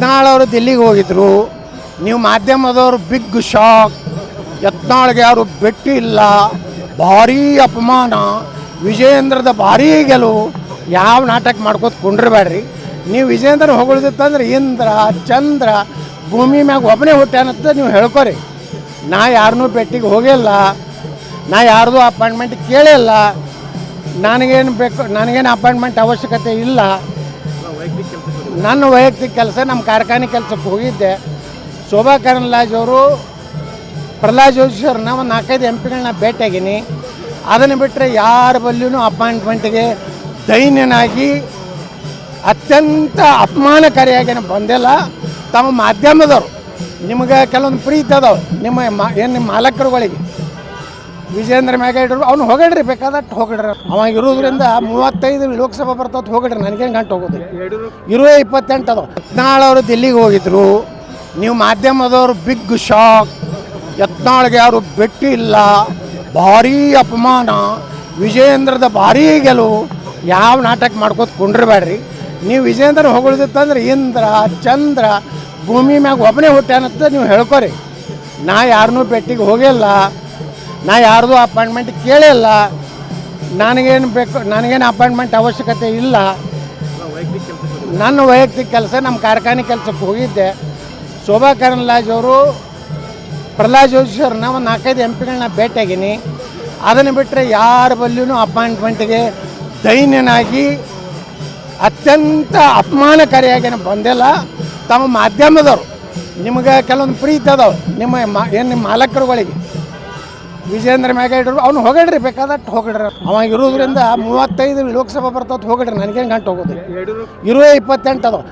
ಯತ್ನಾಳ್ ಅವರು ದಿಲ್ಲಿಗೆ ಹೋಗಿದ್ರು. ನೀವು ಮಾಧ್ಯಮದವರು ಬಿಗ್ ಶಾಕ್ ಯತ್ನಾಳ್ಗೆ ಯಾರು ಭೇಟಿ ಇಲ್ಲ. ಭಾರೀ ಅಪಮಾನ. ವಿಜಯೇಂದ್ರದ ಭಾರೀ ಗೆಲುವು. ಯಾವ ನಾಟಕ ಮಾಡ್ಕೋತ ಕುಂಡ್ರಬೇಡ್ರಿ ನೀವು ವಿಜಯೇಂದ್ರ ಹೊಗಳಿದ್ರೆ ಇಂದ್ರ, ಚಂದ್ರ ಭೂಮಿ ಮ್ಯಾಗ ಒಬ್ಬನೇ ಹುಟ್ಟ್ಯಾನಂತ ನೀವು ಹೇಳ್ಕೊರಿ. ನಾ ಯಾರನ್ನೂ ಭೇಟಿಗೆ ಹೋಗಿಲ್ಲ ನಾ ಯಾರ್ದು ಅಪಾಯಿಂಟ್ಮೆಂಟ್ ಕೇಳಿಲ್ಲ ನನಗೇನು ಬೇಕು, ನನಗೇನು ಅಪಾಯಿಂಟ್ಮೆಂಟ್ ಅವಶ್ಯಕತೆ ಇಲ್ಲ. ನನ್ನ ವೈಯಕ್ತಿಕ ಕೆಲಸ, ನಮ್ಮ ಕಾರ್ಖಾನೆ ಕೆಲಸಕ್ಕೆ ಹೋಗಿದ್ದೆ. ಶೋಭಾ ಕರಂದ್ಲಾಜ್ ಅವರು ಪ್ರಹ್ಲಾದ್ ಜೋಶಿ ಅವ್ರನ್ನ ಒಂದು ನಾಲ್ಕೈದು ಎಂ ಪಿಗಳನ್ನ ಭೇಟಿಯಾಗೀನಿ ಅದನ್ನು ಬಿಟ್ಟರೆ ಯಾರ ಬಲ್ಲಿಯೂ ಅಪಾಯಿಂಟ್ಮೆಂಟ್ಗೆ ದೈನ್ಯನಾಗಿ ಅತ್ಯಂತ ಅಪಮಾನಕಾರಿಯಾಗಿ ಬಂದಿಲ್ಲ. ತಮ್ಮ ಮಾಧ್ಯಮದವರು, ನಿಮಗೆ ಕೆಲವೊಂದು ಪ್ರೀತಿ ಅದಾವೆ. ನಿಮ್ಮ ಏನು ನಿಮ್ಮ ಮಾಲಕರುಗಳಿಗೆ. ವಿಜೇಂದ್ರ ಮ್ಯಾಗ ಇಡ್ರು ಅವ್ನು ಹೋಗಡ್ರಿ ಬೇಕಾದಟ್ಟು ಹೋಗಡ್ರಿ ಅವ ಇರೋದ್ರಿಂದ ಮೂವತ್ತೈದು ಲೋಕಸಭಾ ಬರ್ತದ ಹೋಗಡ್ರಿ ನನಗೇನು ಗಂಟು ಹೋಗೋದು. ಇರುವೇ ಇಪ್ಪತ್ತೆಂಟು ಅದು ಯತ್ನಾಳ್ ಅವರು ದಿಲ್ಲಿಗೆ ಹೋಗಿದ್ರು. ನೀವು ಮಾಧ್ಯಮದವರು ಬಿಗ್ ಶಾಕ್ ಯತ್ನಾಳ್ಗೆ ಯಾರು ಭೇಟಿ ಇಲ್ಲ. ಭಾರೀ ಅಪಮಾನ. ವಿಜೇಂದ್ರದ ಭಾರೀ ಗೆಲುವು. ಯಾವ ನಾಟಕ ಮಾಡ್ಕೋತ ಕುಂಡ್ರಬೇಡ್ರಿ. ನೀವು ವಿಜೇಂದ್ರ ಹೊಗಳಿದ್ರೆ ಇಂದ್ರ, ಚಂದ್ರ, ಭೂಮಿ ಮ್ಯಾಗ ಒಬ್ಬನೇ ಹುಟ್ಟ್ಯಾನಂತ ನೀವು ಹೇಳ್ಕೊರಿ. ನಾ ಯಾರನ್ನೂ ಭೇಟಿಗೆ ಹೋಗಿಲ್ಲ ನಾ ಯಾರ್ದು ಅಪಾಯಿಂಟ್ಮೆಂಟ್ ಕೇಳಿಲ್ಲ ನನಗೇನು ಬೇಕು, ನನಗೇನು ಅಪಾಯಿಂಟ್ಮೆಂಟ್ ಅವಶ್ಯಕತೆ ಇಲ್ಲ. ನನ್ನ ವೈಯಕ್ತಿಕ ಕೆಲಸ, ನಮ್ಮ ಕಾರ್ಖಾನೆ ಕೆಲಸಕ್ಕೆ ಹೋಗಿದ್ದೆ. ಶೋಭಾ ಕರಂದ್ಲಾಜ್ ಅವರು, ಪ್ರಹ್ಲಾದ್ ಜೋಶಿ ಅವ್ರನ್ನ ಒಂದು ನಾಲ್ಕೈದು ಎಂ ಪಿಗಳನ್ನ ಭೇಟಿಯಾಗೀನಿ. ಅದನ್ನು ಬಿಟ್ಟರೆ ಯಾರ ಬಲ್ಲಿಯೂ ಅಪಾಯಿಂಟ್ಮೆಂಟ್ಗೆ ದೈನ್ಯನಾಗಿ ಅತ್ಯಂತ ಅಪಮಾನಕಾರಿಯಾಗಿ ಬಂದಿಲ್ಲ. ತಮ್ಮ ಮಾಧ್ಯಮದವರು, ನಿಮಗೆ ಕೆಲವೊಂದು ಪ್ರೀತಿ ಅದಾವೆ. ನಿಮ್ಮ ಏನು ನಿಮ್ಮ ಮಾಲಕರುಗಳಿಗೆ. ವಿಜೇಂದ್ರ ಇಡ್ರು ಅವ್ನು ಹೋಗಡ್ರಿ ಬೇಕಾದಟ್ಟು ಹೋಗಡ್ರಿ ಅವ ಇರೋದ್ರಿಂದ ಮೂವತ್ತೈದು ಲೋಕಸಭಾ ಬರ್ತದ ಹೋಗಡ್ರಿ ನನಗೇನು ಗಂಟು ಹೋಗೋದು ಇರುವೆ ಇಪ್ಪತ್ತೆಂಟು ಅದಾವ.